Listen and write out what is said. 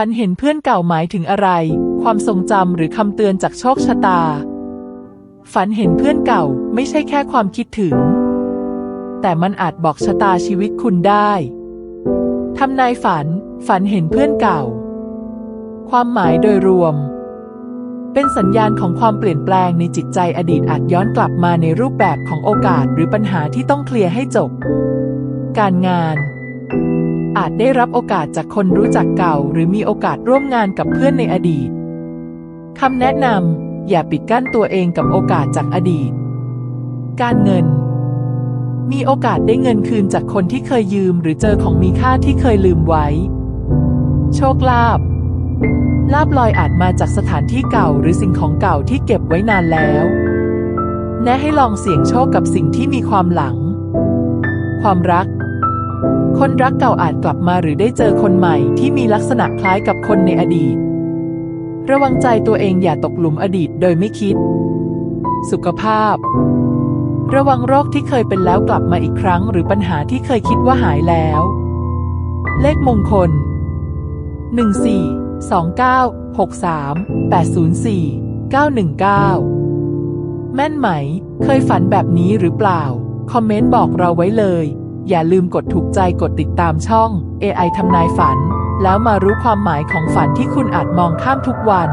ฝันเห็นเพื่อนเก่าหมายถึงอะไร ความทรงจำหรือคำเตือนจากโชคชะตา ฝันเห็นเพื่อนเก่าไม่ใช่แค่ความคิดถึง แต่มันอาจบอกชะตาชีวิตคุณได้ทำนายฝัน ฝันเห็นเพื่อนเก่า ความหมายโดยรวม เป็นสัญญาณของความเปลี่ยนแปลงในจิตใจอดีตอาจย้อนกลับมาในรูปแบบของโอกาสหรือปัญหาที่ต้องเคลียร์ให้จบ การงาน อาจได้รับโอกาสจากคนรู้จักเก่า หรือมีโอกาสร่วมงานกับเพื่อนในอดีตคำแนะนำอย่าปิดกั้นตัวเองกับโอกาสจากอดีต การเงิน มีโอกาสได้เงินคืนจากคนที่เคยยืมหรือเจอของมีค่าที่เคยลืมไว้ โชคลาภลาบลอยอาจมาจากสถานที่เก่าหรือสิ่งของเก่าที่เก็บไว้นานแล้ว แนะให้ลองเสี่ยงโชคกับสิ่งที่มีความหลัง ความรัก คนรักเก่าอาจกลับมาหรือได้เจอคนใหม่ที่มีลักษณะคล้ายกับคนในอดีต ระวังใจตัวเองอย่าตกหลุมอดีตโดยไม่คิด สุขภาพ ระวังโรคที่เคยเป็นแล้วกลับมาอีกครั้ง หรือปัญหาที่เคยคิดว่าหายแล้ว เลขมงคล 14 29 63 804 919 แม่นไหม เคยฝันแบบนี้หรือเปล่า คอมเมนต์บอกเราไว้เลย อย่าลืมกดถูกใจกดติดตามช่อง AI ทำนายฝัน แล้วมารู้ความหมายของฝันที่คุณอาจมองข้ามทุกวัน